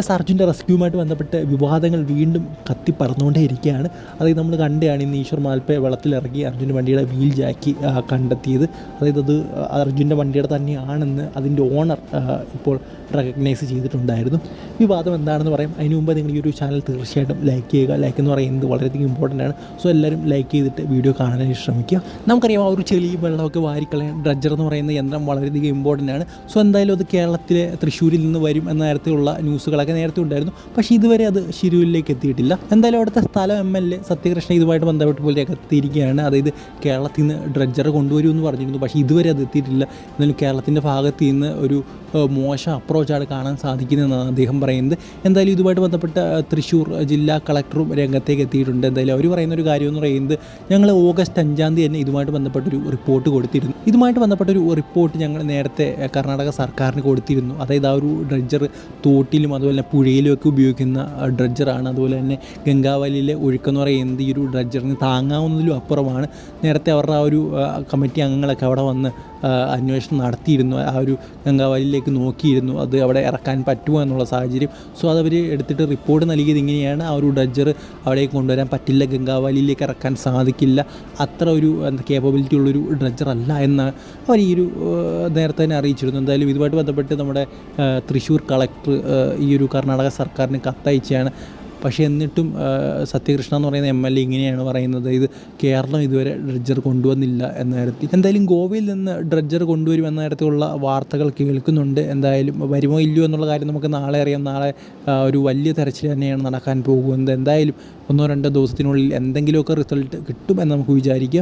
S അർജുന്റെ റെസ്ക്യൂവുമായിട്ട് ബന്ധപ്പെട്ട് വിവാദങ്ങൾ വീണ്ടും കത്തി പറന്നുകൊണ്ടേ ഇരിക്കുകയാണ് അതായത് നമ്മൾ കണ്ടെയാണ് ഇന്ന് ഈശ്വർ മാൽപ്പെ വെള്ളത്തിലിറങ്ങി അർജുൻ വണ്ടിയുടെ വീൽ ജാക്കി കണ്ടെത്തിയത്. അതായത് അത് അർജുന്റെ വണ്ടിയുടെ തന്നെയാണെന്ന് അതിന്റെ ഓണർ ഇപ്പോൾ റെക്കഗ്നൈസ് ചെയ്തിട്ടുണ്ടായിരുന്നു. വിവാദം എന്താണെന്ന് പറയും. അതിന് മുമ്പ് നിങ്ങൾ ഈ ഒരു ചാനൽ തീർച്ചയായിട്ടും ലൈക്ക് ചെയ്യുക. ലൈക്ക് എന്ന് പറയുന്നത് വളരെയധികം ഇമ്പോർട്ടന്റ് ആണ്. സോ എല്ലാവരും ലൈക്ക് ചെയ്തിട്ട് വീഡിയോ കാണാനായിട്ട് ശ്രമിക്കുക. നമുക്കറിയാം ആ ഒരു ചെളിയും വെള്ളമൊക്കെ വാരിക്കളയാൻ ഡ്രഡ്ജർ എന്ന് പറയുന്ന യന്ത്രം വളരെയധികം ഇമ്പോർട്ടന്റ് ആണ്. സോ എന്തായാലും അത് കേരളത്തിലെ തൃശ്ശൂരിൽ നിന്ന് വരും എന്ന തരത്തിലുള്ള ന്യൂസുകളൊക്കെ നേരത്തെ ഉണ്ടായിരുന്നു. പക്ഷേ ഇതുവരെ അത് ശിരൂരിലേക്ക് എത്തിയിട്ടില്ല. എന്തായാലും അവിടുത്തെ സ്ഥലം എം എൽ എ സത്യകൃഷ്ണ ഇതുമായിട്ട് ബന്ധപ്പെട്ട് പോലെ എത്തിയിരിക്കുകയാണ്. അതായത് കേരളത്തിൽ നിന്ന് ഡ്രഡ്ജർ കൊണ്ടുവരുമെന്ന് പറഞ്ഞിരുന്നു. പക്ഷേ ഇതുവരെ അത് എത്തിയിട്ടില്ല. എന്നാലും കേരളത്തിന്റെ ഭാഗത്ത് നിന്ന് ഒരു മോശം അപ്രോച്ചാണ് കാണാൻ സാധിക്കുന്നതെന്നാണ് അദ്ദേഹം പറയുന്നത്. എന്തായാലും ഇതുമായിട്ട് ബന്ധപ്പെട്ട തൃശ്ശൂർ ജില്ലാ കളക്ടറും രംഗത്തേക്ക് എത്തിയിട്ടുണ്ട്. എന്തായാലും അവർ പറയുന്ന ഒരു കാര്യം എന്ന് പറയുന്നത് ഞങ്ങൾ ഓഗസ്റ്റ് അഞ്ചാം തീയതി തന്നെ ഇതുമായിട്ട് ബന്ധപ്പെട്ടൊരു റിപ്പോർട്ട് കൊടുത്തിരുന്നു. ഇതുമായിട്ട് ബന്ധപ്പെട്ടൊരു റിപ്പോർട്ട് ഞങ്ങൾ നേരത്തെ കർണാടക സർക്കാരിന് കൊടുത്തിരുന്നു. അതായത് ആ ഒരു ഡ്രഡ്ജർ തോട്ടിലും അതുപോലെ തന്നെ പുഴയിലൊക്കെ ഉപയോഗിക്കുന്ന ഡ്രഡ്ജറാണ്. അതുപോലെ തന്നെ ഗംഗാവലിയിലെ ഒഴുക്കെന്ന് പറയുന്നത് ഈ ഒരു ഡ്രഡ്ജറിന് താങ്ങാവുന്നതിലും അപ്പുറമാണ്. നേരത്തെ അവരുടെ ആ ഒരു കമ്മിറ്റി അംഗങ്ങളൊക്കെ അവിടെ വന്ന് അന്വേഷണം നടത്തിയിരുന്നു. ആ ഒരു ഗംഗാവലിയിലേക്ക് നോക്കിയിരുന്നു. അത് അവിടെ ഇറക്കാൻ പറ്റുമോ എന്നുള്ള സാഹചര്യം. സോ അതവർ എടുത്തിട്ട് റിപ്പോർട്ട് നൽകിയത് ഇങ്ങനെയാണ്. ആ ഒരു ഡ്രഡ്ജർ അവിടേക്ക് കൊണ്ടുവരാൻ പറ്റില്ല ഗംഗാവലിയിലേക്ക് ഇറക്കാൻ സാധിക്കില്ല. അത്ര ഒരു എന്താ കേപ്പബിലിറ്റി ഉള്ളൊരു ഡ്രഡ്ജർ അല്ല എന്ന് അവർ ഈ ഒരു നേരത്തെ തന്നെ അറിയിച്ചിരുന്നു എന്തായാലും ഇതുമായിട്ട് ബന്ധപ്പെട്ട് നമ്മുടെ തൃശ്ശൂർ കളക്ടർ ഈ ഒരു കർണാടക സർക്കാരിന് കത്തയച്ചാണ്. പക്ഷേ എന്നിട്ടും സത്യകൃഷ്ണ എന്ന് പറയുന്ന എം എൽ എ ഇങ്ങനെയാണ് പറയുന്നത്. ഇത് കേരളം ഇതുവരെ ഡ്രഡ്ജർ കൊണ്ടുവന്നില്ല എന്ന നേരത്തിൽ എന്തായാലും ഗോവയിൽ നിന്ന് ഡ്രഡ്ജർ കൊണ്ടുവരും എന്ന തരത്തിലുള്ള വാർത്തകൾ കേൾക്കുന്നുണ്ട്. എന്തായാലും വരുമോ ഇല്ലയോ എന്നുള്ള കാര്യം നമുക്ക് നാളെ അറിയാം. നാളെ ഒരു വലിയ തെരച്ചിൽ തന്നെയാണ് നടക്കാൻ പോകുന്നത്. എന്തായാലും ഒന്നോ രണ്ടോ ദിവസത്തിനുള്ളിൽ എന്തെങ്കിലുമൊക്കെ റിസൾട്ട് കിട്ടുമെന്ന് നമുക്ക് വിചാരിക്കാം.